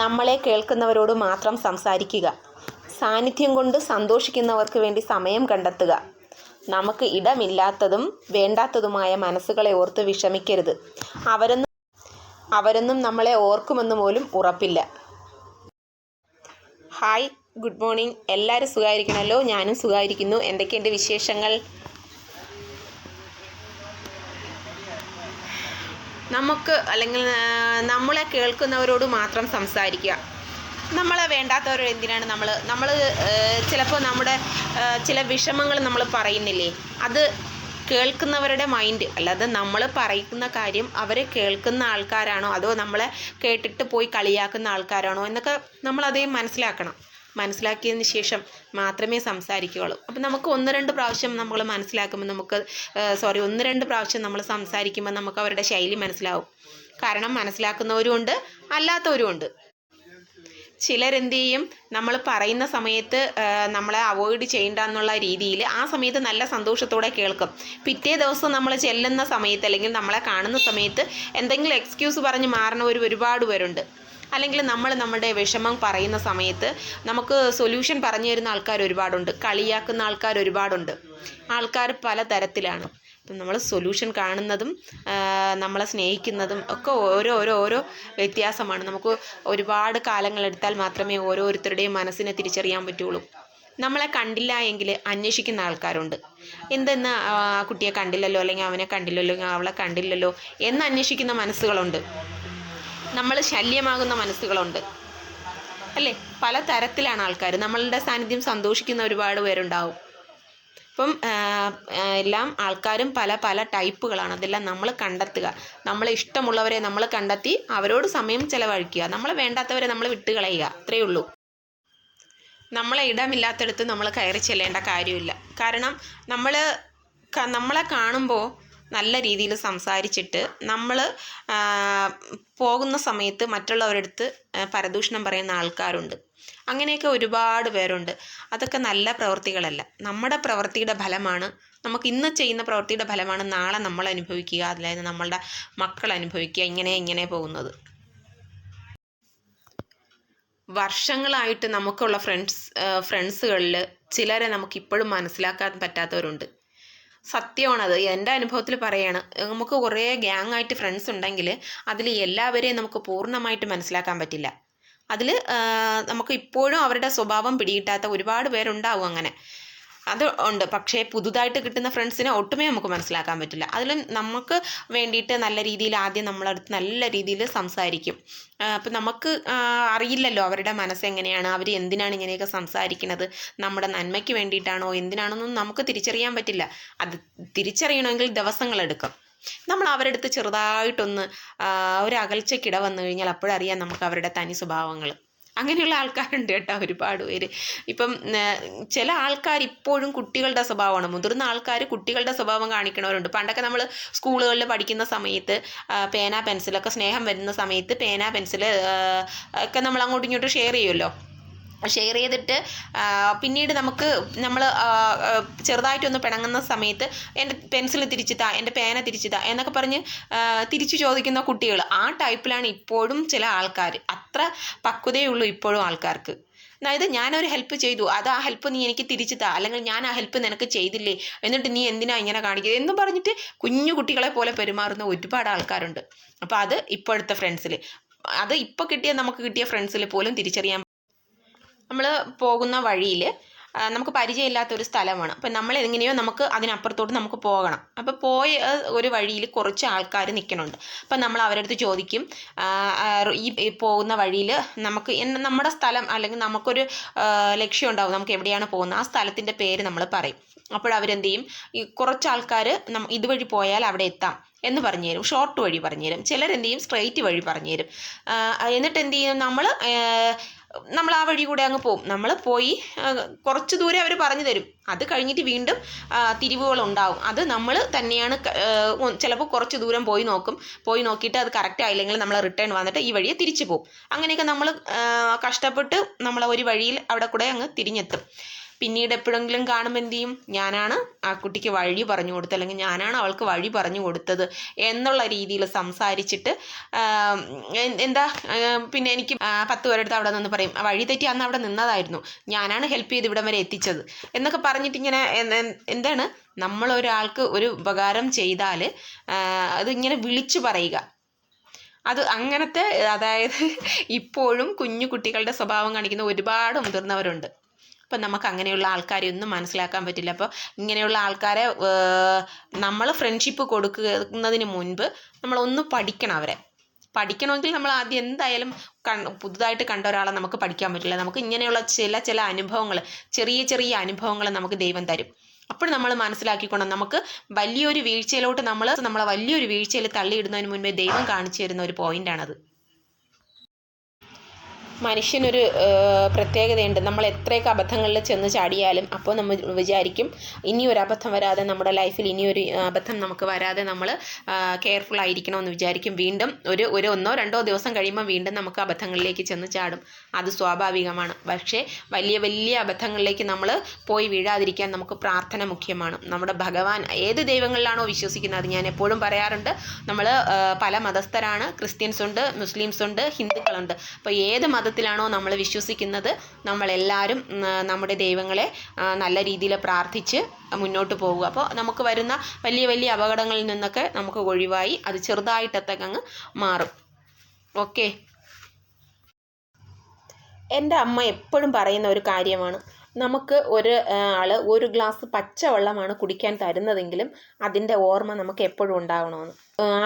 നമ്മളെ കേൾക്കുന്നവരോട് മാത്രം സംസാരിക്കുക. സാന്നിധ്യം കൊണ്ട് സന്തോഷിക്കുന്നവർക്ക് വേണ്ടി സമയം കണ്ടെത്തുക. നമുക്ക് ഇടമില്ലാത്തതും വേണ്ടാത്തതുമായ മനസ്സുകളെ ഓർത്ത് വിഷമിക്കരുത്. അവരൊന്നും അവരൊന്നും നമ്മളെ ഓർക്കുമെന്ന് പോലും ഉറപ്പില്ല. Hi good morning. എല്ലാവരും സുഖമായിരിക്കണമല്ലോ ഞാനും സുഖമായിരിക്കുന്നു. എന്തൊക്കെയുണ്ട് വിശേഷങ്ങൾ? നമുക്ക് അല്ലെങ്കിൽ നമ്മളെ കേൾക്കുന്നവരോട് മാത്രം സംസാരിക്കുക. നമ്മളെ വേണ്ടാത്തവരോട് എന്തിനാണ് നമ്മൾ നമ്മൾ ചിലപ്പോൾ നമ്മുടെ ചില വിഷമങ്ങൾ നമ്മൾ പറയുന്നില്ലേ? അത് കേൾക്കുന്നവരുടെ മൈൻഡ് അല്ലാതെ നമ്മൾ പറയുന്ന കാര്യം അവർ കേൾക്കുന്ന ആൾക്കാരാണോ? അതോ നമ്മളെ കേട്ടിട്ട് പോയി കളിയാക്കുന്ന ആൾക്കാരാണോ? എന്നൊക്കെ നമ്മളതേ മനസ്സിലാക്കണം. മനസ്സിലാക്കിയതിന് ശേഷം മാത്രമേ സംസാരിക്കുകയുള്ളൂ. അപ്പം നമുക്ക് ഒന്ന് രണ്ട് പ്രാവശ്യം നമ്മൾ മനസ്സിലാക്കുമ്പോൾ നമുക്ക് സോറി ഒന്ന് രണ്ട് പ്രാവശ്യം നമ്മൾ സംസാരിക്കുമ്പോൾ നമുക്ക് അവരുടെ ശൈലി മനസ്സിലാവും. കാരണം മനസ്സിലാക്കുന്നവരും ഉണ്ട് അല്ലാത്തവരും ഉണ്ട് ചിലരെന്ത് ചെയ്യും നമ്മൾ പറയുന്ന സമയത്ത് നമ്മളെ അവോയ്ഡ് ചെയ്യണ്ട എന്നുള്ള രീതിയിൽ ആ സമയത്ത് നല്ല സന്തോഷത്തോടെ കേൾക്കും. പിറ്റേ ദിവസം നമ്മൾ ചെല്ലുന്ന സമയത്ത് അല്ലെങ്കിൽ നമ്മളെ കാണുന്ന സമയത്ത് എന്തെങ്കിലും എക്സ്ക്യൂസ് പറഞ്ഞ് മാറണവർ ഒരുപാട് പേരുണ്ട്. അല്ലെങ്കിൽ നമ്മൾ നമ്മുടെ വിഷമം പറയുന്ന സമയത്ത് നമുക്ക് സൊല്യൂഷൻ പറഞ്ഞു തരുന്ന ആൾക്കാർ ഒരുപാടുണ്ട്. കളിയാക്കുന്ന ആൾക്കാർ ഒരുപാടുണ്ട്. ആൾക്കാർ പല തരത്തിലാണ്. അപ്പം നമ്മൾ സൊല്യൂഷൻ കാണുന്നതും നമ്മളെ സ്നേഹിക്കുന്നതും ഒക്കെ ഓരോ ഓരോ ഓരോ വ്യത്യാസമാണ്. നമുക്ക് ഒരുപാട് കാലങ്ങളെടുത്താൽ മാത്രമേ ഓരോരുത്തരുടെയും മനസ്സിനെ തിരിച്ചറിയാൻ പറ്റുള്ളൂ. നമ്മളെ കണ്ടില്ല എങ്കിൽ അന്വേഷിക്കുന്ന ആൾക്കാരുണ്ട്. എന്തെന്ന് ആ കുട്ടിയെ കണ്ടില്ലല്ലോ അല്ലെങ്കിൽ അവനെ കണ്ടില്ലല്ലോ അവളെ കണ്ടില്ലല്ലോ എന്ന് അന്വേഷിക്കുന്ന മനസ്സുകളുണ്ട്. നമ്മൾ ശല്യമാകുന്ന മനസ്സുകളുണ്ട്. അല്ലേ? പല തരത്തിലാണ് ആൾക്കാർ നമ്മളുടെ സാന്നിധ്യം സന്തോഷിക്കുന്ന ഒരുപാട് പേരുണ്ടാവും. ആ, എല്ലാം ആൾക്കാരും പല പല ടൈപ്പുകളാണ്. അതെല്ലാം നമ്മൾ കണ്ടെത്തുക. നമ്മളെ ഇഷ്ടമുള്ളവരെ നമ്മൾ കണ്ടെത്തി അവരോട് സമയം ചിലവഴിക്കുക. നമ്മളെ വേണ്ടാത്തവരെ നമ്മൾ വിട്ടുകളയുക. അത്രയേ ഉള്ളൂ. നമ്മളെ ഇടമില്ലാത്തടത്ത് നമ്മൾ കയറി ചെല്ലേണ്ട കാര്യമില്ല. കാരണം നമ്മൾ നമ്മളെ കാണുമ്പോൾ നല്ല രീതിയിൽ സംസാരിച്ചിട്ട് നമ്മൾ പോകുന്ന സമയത്ത് മറ്റുള്ളവരുടെ അടുത്ത് പരദൂഷണം പറയുന്ന ആൾക്കാരുണ്ട്. അങ്ങനെയൊക്കെ ഒരുപാട് പേരുണ്ട്. അതൊക്കെ നല്ല പ്രവൃത്തികളല്ല നമ്മുടെ പ്രവൃത്തിയുടെ ഫലമാണ് നമുക്ക് ഇന്ന് ചെയ്യുന്ന പ്രവൃത്തിയുടെ ഫലമാണ് നാളെ നമ്മൾ അനുഭവിക്കുക അതിലായത് നമ്മളുടെ മക്കൾ അനുഭവിക്കുക ഇങ്ങനെ ഇങ്ങനെ പോകുന്നത്. വർഷങ്ങളായിട്ട് നമുക്കുള്ള ഫ്രണ്ട്സ് ഫ്രണ്ട്സുകളിൽ ചിലരെ നമുക്ക് ഇപ്പോഴും മനസ്സിലാക്കാൻ പറ്റാത്തവരുണ്ട്. സത്യമാണത്. എന്റെ അനുഭവത്തിൽ പറയാണ് നമുക്ക് കുറേ ഗ്യാങ് ആയിട്ട് ഫ്രണ്ട്സ് ഉണ്ടെങ്കിൽ അതിൽ എല്ലാവരെയും നമുക്ക് പൂർണമായിട്ട് മനസ്സിലാക്കാൻ പറ്റില്ല. അതിൽ നമുക്ക് ഇപ്പോഴും അവരുടെ സ്വഭാവം പിടികിട്ടാത്ത ഒരുപാട് പേരുണ്ടാവും അങ്ങനെ. അത് ഉണ്ട്. പക്ഷേ പുതുതായിട്ട് കിട്ടുന്ന ഫ്രണ്ട്സിനെ ഒട്ടുമേ നമുക്ക് മനസ്സിലാക്കാൻ പറ്റില്ല. അതിൽ നമുക്ക് വേണ്ടിയിട്ട് നല്ല രീതിയിൽ ആദ്യം നമ്മളടുത്ത് നല്ല രീതിയിൽ സംസാരിക്കും. അപ്പം നമുക്ക് അറിയില്ലല്ലോ അവരുടെ മനസ്സെങ്ങനെയാണ് അവർ എന്തിനാണ് ഇങ്ങനെയൊക്കെ സംസാരിക്കുന്നത് നമ്മുടെ നന്മയ്ക്ക് വേണ്ടിയിട്ടാണോ എന്തിനാണെന്നൊന്നും നമുക്ക് തിരിച്ചറിയാൻ പറ്റില്ല. അത് തിരിച്ചറിയണമെങ്കിൽ ദിവസങ്ങളെടുക്കും നമ്മൾ അവരുടെ അടുത്ത് ചെറുതായിട്ടൊന്ന് ഒരു അകൽച്ചയ്ക്കിട വന്നു കഴിഞ്ഞാൽ അപ്പോഴറിയാം നമുക്ക് അവരുടെ തനി സ്വഭാവങ്ങൾ. അങ്ങനെയുള്ള ആൾക്കാരുണ്ട് കേട്ടോ ഒരുപാട് പേര്. ഇപ്പം ചില ആൾക്കാർ ഇപ്പോഴും കുട്ടികളുടെ സ്വഭാവമാണ്. മുതിർന്ന ആൾക്കാർ കുട്ടികളുടെ സ്വഭാവം കാണിക്കണവരുണ്ട്. പണ്ടൊക്കെ നമ്മൾ സ്കൂളുകളിൽ പഠിക്കുന്ന സമയത്ത് പേന പെൻസിലൊക്കെ സ്നേഹം വരുന്ന സമയത്ത് പേന പെൻസിൽ ഒക്കെ നമ്മൾ അങ്ങോട്ടും ഇങ്ങോട്ടും ഷെയർ ചെയ്യുമല്ലോ. ഷെയർ ചെയ്തിട്ട് പിന്നീട് നമുക്ക് നമ്മൾ ചെറുതായിട്ടൊന്ന് പിണങ്ങുന്ന സമയത്ത് എന്റെ പെൻസിൽ തിരിച്ചു എന്റെ പേന തിരിച്ചു എന്നൊക്കെ പറഞ്ഞ് തിരിച്ചു ചോദിക്കുന്ന കുട്ടികൾ ആ ടൈപ്പിലാണ് ഇപ്പോഴും ചില ആൾക്കാർ അത്ര പക്വതയുള്ളൂ ഇപ്പോഴും ആൾക്കാർക്ക്. അതായത് ഞാനൊരു ഹെൽപ്പ് ചെയ്തു. അത് ആ ഹെൽപ്പ് നീ എനിക്ക് തിരിച്ചു താ അല്ലെങ്കിൽ ഞാൻ ആ ഹെൽപ്പ് നിനക്ക് ചെയ്തില്ലേ? എന്നിട്ട് നീ എന്തിനാ ഇങ്ങനെ കാണിക്കുന്നത്? എന്ന് പറഞ്ഞിട്ട് കുഞ്ഞു കുട്ടികളെ പോലെ പെരുമാറുന്ന ഒരുപാട് ആൾക്കാരുണ്ട്. അപ്പോൾ അത് ഇപ്പോഴത്തെ ഫ്രണ്ട്സിൽ അത് ഇപ്പോൾ കിട്ടിയ നമുക്ക് കിട്ടിയ ഫ്രണ്ട്സിൽ പോലും തിരിച്ചറിയാൻ നമ്മൾ പോകുന്ന വഴിയിൽ നമുക്ക് പരിചയമില്ലാത്ത ഒരു സ്ഥലമാണ്. അപ്പം നമ്മൾ എങ്ങനെയോ നമുക്ക് അതിനപ്പുറത്തോട്ട് നമുക്ക് പോകണം. അപ്പോൾ പോയ ഒരു വഴിയിൽ കുറച്ച് ആൾക്കാർ നിൽക്കണുണ്ട് അപ്പം നമ്മൾ അവരടുത്ത് ചോദിക്കും ഈ പോകുന്ന വഴിയിൽ നമുക്ക് നമ്മുടെ സ്ഥലം അല്ലെങ്കിൽ നമുക്കൊരു ലക്ഷ്യം ഉണ്ടാവും. നമുക്ക് എവിടെയാണ് പോകുന്നത്? ആ സ്ഥലത്തിന്റെ പേര് നമ്മൾ പറയും. അപ്പോഴവരെന്ത് ചെയ്യും ഈ കുറച്ച് ആൾക്കാർ ഇതുവഴി പോയാൽ അവിടെ എത്താം എന്ന് പറഞ്ഞു തരും. ഷോർട്ട് വഴി പറഞ്ഞു തരും. ചിലരെന്ത് ചെയ്യും സ്ട്രെയിറ്റ് വഴി പറഞ്ഞു തരും. എന്നിട്ട് എന്ത് ചെയ്യും നമ്മൾ നമ്മൾ ആ വഴി കൂടെ അങ്ങ് പോകും നമ്മൾ പോയി കുറച്ച് ദൂരെ അവർ പറഞ്ഞു തരും. അത് കഴിഞ്ഞിട്ട് വീണ്ടും തിരിവുകൾ ഉണ്ടാവും. അത് നമ്മൾ തന്നെയാണ് ചിലപ്പോൾ കുറച്ച് ദൂരം പോയി നോക്കും. പോയി നോക്കിയിട്ട് അത് കറക്റ്റ് ആയില്ലെങ്കിൽ നമ്മൾ റിട്ടേൺ വന്നിട്ട് ഈ വഴിയെ തിരിച്ചു പോകും അങ്ങനെയൊക്കെ നമ്മൾ കഷ്ടപ്പെട്ട് നമ്മൾ ഒരു വഴിയിൽ അവിടെ കൂടെ അങ്ങ് തിരിഞ്ഞെത്തും. പിന്നീട് എപ്പോഴെങ്കിലും കാണുമ്പോൾ എന്ത് ചെയ്യും? ഞാനാണ് ആ കുട്ടിക്ക് വഴി പറഞ്ഞു കൊടുത്തത്. അല്ലെങ്കിൽ ഞാനാണ് അവൾക്ക് വഴി പറഞ്ഞു കൊടുത്തത് എന്നുള്ള രീതിയിൽ സംസാരിച്ചിട്ട് എന്താ പിന്നെ എനിക്ക് പത്ത് പേരെടുത്ത് അവിടെ നിന്ന് പറയും വഴി തെറ്റി അന്ന് അവിടെ നിന്നതായിരുന്നു. ഞാനാണ് ഹെൽപ്പ് ചെയ്ത് ഇവിടം വരെ എത്തിച്ചത്. എന്നൊക്കെ പറഞ്ഞിട്ട് ഇങ്ങനെ എന്താണ്? നമ്മൾ ഒരാൾക്ക് ഒരു ഉപകാരം ചെയ്താൽ അതിങ്ങനെ വിളിച്ചു പറയുക. അത് അങ്ങനത്തെ അതായത് ഇപ്പോഴും കുഞ്ഞു കുട്ടികളുടെ സ്വഭാവം കാണിക്കുന്ന ഒരുപാട് മുതിർന്നവരുണ്ട്. അപ്പം നമുക്ക് അങ്ങനെയുള്ള ആൾക്കാരെ ഒന്നും മനസ്സിലാക്കാൻ പറ്റില്ല. അപ്പോൾ ഇങ്ങനെയുള്ള ആൾക്കാരെ നമ്മൾ ഫ്രണ്ട്ഷിപ്പ് കൊടുക്കുന്നതിന് മുൻപ് നമ്മളൊന്ന് പഠിക്കണം അവരെ. പഠിക്കണമെങ്കിൽ നമ്മൾ ആദ്യം എന്തായാലും പുതുതായിട്ട് കണ്ട ഒരാളെ നമുക്ക് പഠിക്കാൻ പറ്റില്ല. നമുക്ക് ഇങ്ങനെയുള്ള ചില ചില അനുഭവങ്ങൾ ചെറിയ ചെറിയ അനുഭവങ്ങൾ നമുക്ക് ദൈവം തരും. അപ്പോൾ നമ്മൾ മനസ്സിലാക്കിക്കൊണ്ട് നമുക്ക് വലിയൊരു വീഴ്ചയിലോട്ട് നമ്മൾ നമ്മളെ വലിയൊരു വീഴ്ചയിൽ തള്ളിയിടുന്നതിന് മുൻപേ ദൈവം കാണിച്ചു തരുന്ന ഒരു പോയിന്റാണത് മനുഷ്യനൊരു പ്രത്യേകതയുണ്ട്. നമ്മൾ എത്രയൊക്കെ അബദ്ധങ്ങളിൽ ചെന്ന് ചാടിയാലും അപ്പോൾ നമ്മൾ വിചാരിക്കും ഇനിയൊരു അബദ്ധം വരാതെ നമ്മുടെ ലൈഫിൽ ഇനിയൊരു അബദ്ധം നമുക്ക് വരാതെ നമ്മൾ കെയർഫുൾ ആയിരിക്കണമെന്ന് വിചാരിക്കും. വീണ്ടും ഒരു ഒരു ഒന്നോ രണ്ടോ ദിവസം കഴിയുമ്പോൾ വീണ്ടും നമുക്ക് അബദ്ധങ്ങളിലേക്ക് ചെന്ന് ചാടും. അത് സ്വാഭാവികമാണ്. പക്ഷേ വലിയ വലിയ അബദ്ധങ്ങളിലേക്ക് നമ്മൾ പോയി വീഴാതിരിക്കാൻ നമുക്ക് പ്രാർത്ഥന മുഖ്യമാണ്. നമ്മുടെ ഭഗവാൻ ഏത് ദൈവങ്ങളിലാണോ വിശ്വസിക്കുന്നത് ഞാൻ എപ്പോഴും പറയാറുണ്ട്. നമ്മൾ പല മതസ്ഥരാണ്. ക്രിസ്ത്യൻസ് ഉണ്ട് മുസ്ലിംസ് ഉണ്ട് ഹിന്ദുക്കളുണ്ട്. അപ്പോൾ ഏത് മതത്തിലാണോ നമ്മൾ വിശ്വസിക്കുന്നത്? നമ്മളെല്ലാവരും നമ്മുടെ ദൈവങ്ങളെ നല്ല രീതിയിൽ പ്രാർത്ഥിച്ച് മുന്നോട്ട് പോകുക. അപ്പോൾ നമുക്ക് വരുന്ന വലിയ വലിയ അപകടങ്ങളിൽ നിന്നൊക്കെ നമുക്ക് ഒഴിവായി അത് ചെറുതായിട്ടൊക്കെ അങ്ങ് മാറും. ഓക്കെ? എന്റെ അമ്മ എപ്പോഴും പറയുന്ന ഒരു കാര്യമാണ്. നമുക്ക് ഒരു ആൾ ഒരു ഗ്ലാസ് പച്ചവെള്ളമാണ് കുടിക്കാൻ തരുന്നതെങ്കിലും അതിന്റെ ഓർമ്മ നമുക്ക് എപ്പോഴും ഉണ്ടാകണമെന്ന്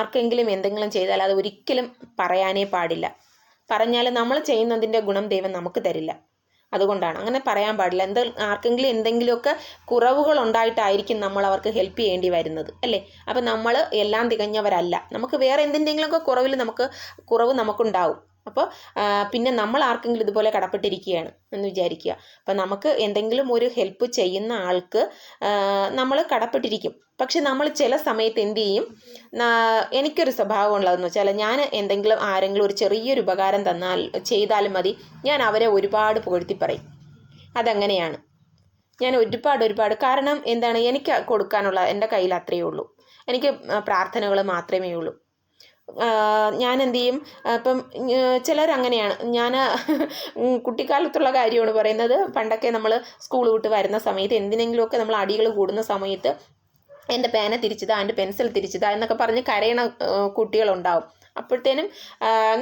ആർക്കെങ്കിലും എന്തെങ്കിലും ചെയ്താൽ അത് ഒരിക്കലും പറയാനേ പാടില്ല. പറഞ്ഞാൽ നമ്മൾ ചെയ്യുന്നതിന്റെ ഗുണം ദൈവം നമുക്ക് തരില്ല. അതുകൊണ്ടാണ്. അങ്ങനെ പറയാൻ പാടില്ല. എന്ത് ആർക്കെങ്കിലും എന്തെങ്കിലുമൊക്കെ കുറവുകൾ ഉണ്ടായിട്ടായിരിക്കും നമ്മൾ അവർക്ക് ഹെൽപ്പ് ചെയ്യേണ്ടി വരുന്നത് അല്ലേ? അപ്പം നമ്മൾ എല്ലാം തികഞ്ഞവരല്ല. നമുക്ക് വേറെ എന്തിന്റെങ്കിലുമൊക്കെ കുറവിൽ നമുക്ക് കുറവ് നമുക്കുണ്ടാവും. അപ്പോൾ പിന്നെ നമ്മൾ ആർക്കെങ്കിലും ഇതുപോലെ കടപ്പെട്ടിരിക്കുകയാണ് എന്ന് വിചാരിക്കുക. അപ്പം നമുക്ക് എന്തെങ്കിലും ഒരു ഹെൽപ്പ് ചെയ്യുന്ന ആൾക്ക് നമ്മൾ കടപ്പെട്ടിരിക്കും. പക്ഷെ നമ്മൾ ചില സമയത്ത് എന്ത് ചെയ്യും? എനിക്കൊരു സ്വഭാവം ഉള്ളതെന്ന് വെച്ചാൽ ഞാൻ എന്തെങ്കിലും ആരെങ്കിലും ഒരു ചെറിയൊരു ഉപകാരം തന്നാൽ ചെയ്താലും മതി. ഞാൻ അവരെ ഒരുപാട് പുകഴ്ത്തി പറയും. അതങ്ങനെയാണ്. ഞാൻ ഒരുപാട് ഒരുപാട്. കാരണം എന്താണ്? എനിക്ക് കൊടുക്കാനുള്ള എന്റെ കയ്യിൽ അത്രയേ ഉള്ളൂ. എനിക്ക് പ്രാർത്ഥനകൾ മാത്രമേ ഉള്ളൂ. ഞാൻ എന്ത് ചെയ്യും അപ്പം ചിലർ അങ്ങനെയാണ് ഞാൻ കുട്ടിക്കാലത്തുള്ള കാര്യമാണ് പറയുന്നത്. പണ്ടൊക്കെ നമ്മൾ സ്കൂൾ വിട്ട് വരുന്ന സമയത്ത് എന്തിനെങ്കിലുമൊക്കെ നമ്മൾ അടികൾ കൂടുന്ന സമയത്ത് എന്റെ പേന തിരിച്ചതാ എന്റെ പെൻസിൽ തിരിച്ചതാ എന്നൊക്കെ പറഞ്ഞ് കരയണ കുട്ടികളുണ്ടാവും. അപ്പോഴത്തേനും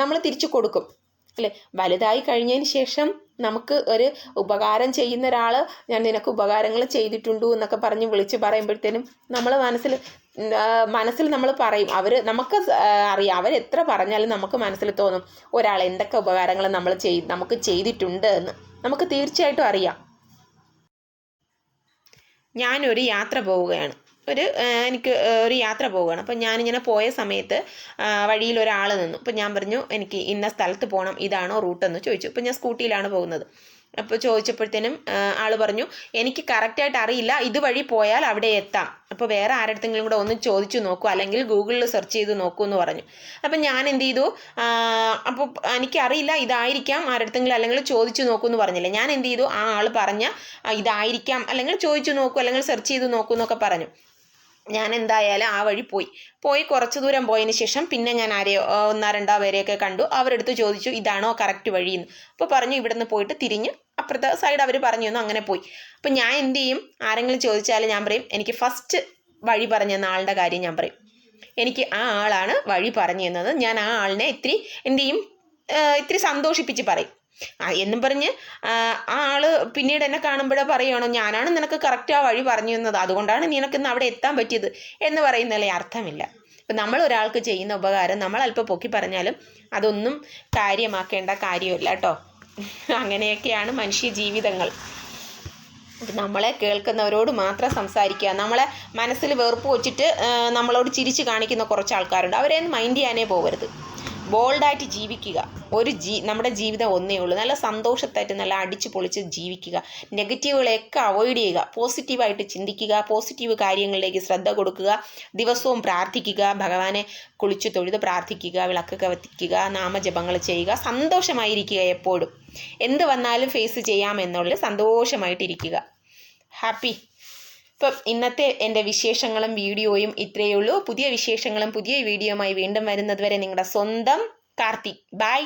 നമ്മൾ തിരിച്ചു കൊടുക്കും. അല്ലേ വലുതായി കഴിഞ്ഞതിന് ശേഷം നമുക്ക് ഒരു ഉപകാരം ചെയ്യുന്ന ഒരാൾ ഞാൻ നിനക്ക് ഉപകാരങ്ങൾ ചെയ്തിട്ടുണ്ടു എന്നൊക്കെ പറഞ്ഞ് വിളിച്ച് പറയുമ്പോഴത്തേനും നമ്മൾ മനസ്സിൽ മനസ്സിൽ നമ്മൾ പറയും. അവർ നമുക്ക് അറിയാം. അവർ എത്ര പറഞ്ഞാലും നമുക്ക് മനസ്സിൽ തോന്നും ഒരാൾ എന്തൊക്കെ ഉപകാരങ്ങൾ നമ്മൾ ചെയ് നമുക്ക് ചെയ്തിട്ടുണ്ട് എന്ന്. നമുക്ക് തീർച്ചയായിട്ടും അറിയാം. ഞാനൊരു യാത്ര പോവുകയാണ്. ഒരു എനിക്ക് ഒരു യാത്ര പോവുകയാണ്. അപ്പം ഞാനിങ്ങനെ പോയ സമയത്ത് വഴിയിൽ ഒരാൾ നിന്നു. അപ്പം ഞാൻ പറഞ്ഞു എനിക്ക് ഇന്ന സ്ഥലത്ത് പോകണം ഇതാണോ റൂട്ടെന്ന് ചോദിച്ചു. അപ്പം ഞാൻ സ്കൂട്ടിയിലാണ് പോകുന്നത്. അപ്പോൾ ചോദിച്ചപ്പോഴത്തേനും ആൾ പറഞ്ഞു എനിക്ക് കറക്റ്റായിട്ട് അറിയില്ല. ഇതുവഴി പോയാൽ അവിടെ എത്താം. അപ്പോൾ വേറെ ആരുടെങ്കിലും കൂടെ ഒന്ന് ചോദിച്ചു നോക്കൂ. അല്ലെങ്കിൽ ഗൂഗിളിൽ സെർച്ച് ചെയ്ത് നോക്കൂ എന്ന് പറഞ്ഞു. അപ്പം ഞാൻ എന്ത് ചെയ്തു അപ്പോൾ എനിക്കറിയില്ല ഇതായിരിക്കാം. ആരുടെങ്കിലും അല്ലെങ്കിൽ ചോദിച്ചു നോക്കൂ എന്ന് പറഞ്ഞില്ല. ഞാൻ എന്ത് ചെയ്തു ആ ആൾ പറഞ്ഞ ഇതായിരിക്കാം. അല്ലെങ്കിൽ ചോദിച്ചു നോക്കൂ അല്ലെങ്കിൽ സെർച്ച് ചെയ്ത് നോക്കൂ എന്നൊക്കെ പറഞ്ഞു. ഞാൻ എന്തായാലും ആ വഴി പോയി. പോയി കുറച്ച് ദൂരം പോയതിന് ശേഷം പിന്നെ ഞാൻ ആരെയോ ഒന്നാ രണ്ടോ പേരെയൊക്കെ കണ്ടു. അവരെടുത്ത് ചോദിച്ചു ഇതാണോ കറക്റ്റ് വഴിയെന്ന്? അപ്പോൾ പറഞ്ഞു ഇവിടുന്ന് പോയിട്ട് തിരിഞ്ഞ് അപ്പുറത്തെ സൈഡ് അവർ പറഞ്ഞു തന്നു അങ്ങനെ പോയി. അപ്പം ഞാൻ എന്ത് ചെയ്യും? ആരെങ്കിലും ചോദിച്ചാൽ ഞാൻ പറയും എനിക്ക് ഫസ്റ്റ് വഴി പറഞ്ഞു ആളുടെ കാര്യം ഞാൻ പറയും. എനിക്ക് ആ ആളാണ് വഴി പറഞ്ഞു തന്നത്. ഞാൻ ആ ആളിനെ ഇത്തിരി എന്ത് ചെയ്യും? ഇത്തിരി സന്തോഷിപ്പിച്ച് പറയും. ആ എന്നും പറഞ്ഞ് ആ ആൾ പിന്നീട് എന്നെ കാണുമ്പോഴേ പറയുകയാണോ ഞാനാണ് നിനക്ക് കറക്റ്റ് ആ വഴി പറഞ്ഞു തന്നത്. അതുകൊണ്ടാണ് നിനക്ക് ഇന്ന് അവിടെ എത്താൻ പറ്റിയത്. എന്ന് പറയുന്നതിലെ അർത്ഥമില്ല. ഇപ്പം നമ്മൾ ഒരാൾക്ക് ചെയ്യുന്ന ഉപകാരം നമ്മൾ അല്പം പൊക്കി പറഞ്ഞാലും അതൊന്നും കാര്യമാക്കേണ്ട കാര്യമില്ല കേട്ടോ. അങ്ങനെയൊക്കെയാണ് മനുഷ്യ ജീവിതങ്ങൾ. നമ്മളെ കേൾക്കുന്നവരോട് മാത്രം സംസാരിക്കുക. നമ്മളെ മനസ്സിൽ വെറുപ്പ് വെച്ചിട്ട് നമ്മളോട് ചിരിച്ച് കാണിക്കുന്ന കുറച്ച് ആൾക്കാരുണ്ട്. അവരെയൊന്നും മൈൻഡ് ചെയ്യാനേ പോകരുത് ബോൾഡായിട്ട് ജീവിക്കുക. ഒരു ജീ നമ്മുടെ ജീവിതം ഒന്നേ ഉള്ളൂ. നല്ല സന്തോഷത്തായിട്ട് നല്ല അടിച്ചു പൊളിച്ച് ജീവിക്കുക. നെഗറ്റീവുകളെയൊക്കെ അവോയ്ഡ് ചെയ്യുക. പോസിറ്റീവായിട്ട് ചിന്തിക്കുക. പോസിറ്റീവ് കാര്യങ്ങളിലേക്ക് ശ്രദ്ധ കൊടുക്കുക. ദിവസവും പ്രാർത്ഥിക്കുക. ഭഗവാനെ കുളിച്ച് തൊഴുത് പ്രാർത്ഥിക്കുക. വിളക്കൊക്കെ കത്തിക്കുക നാമജപങ്ങൾ ചെയ്യുക. സന്തോഷമായിരിക്കുക എപ്പോഴും. എന്ത് വന്നാലും ഫേസ് ചെയ്യാമെന്നുള്ള സന്തോഷമായിട്ടിരിക്കുക. ഹാപ്പി ഇപ്പം ഇന്നത്തെ എന്റെ വിശേഷങ്ങളും വീഡിയോയും ഇത്രയേ ഉള്ളൂ. പുതിയ വിശേഷങ്ങളും പുതിയ വീഡിയോയുമായി വീണ്ടും വരുന്നതുവരെ നിങ്ങളുടെ സ്വന്തം കാർത്തിക്. ബൈ.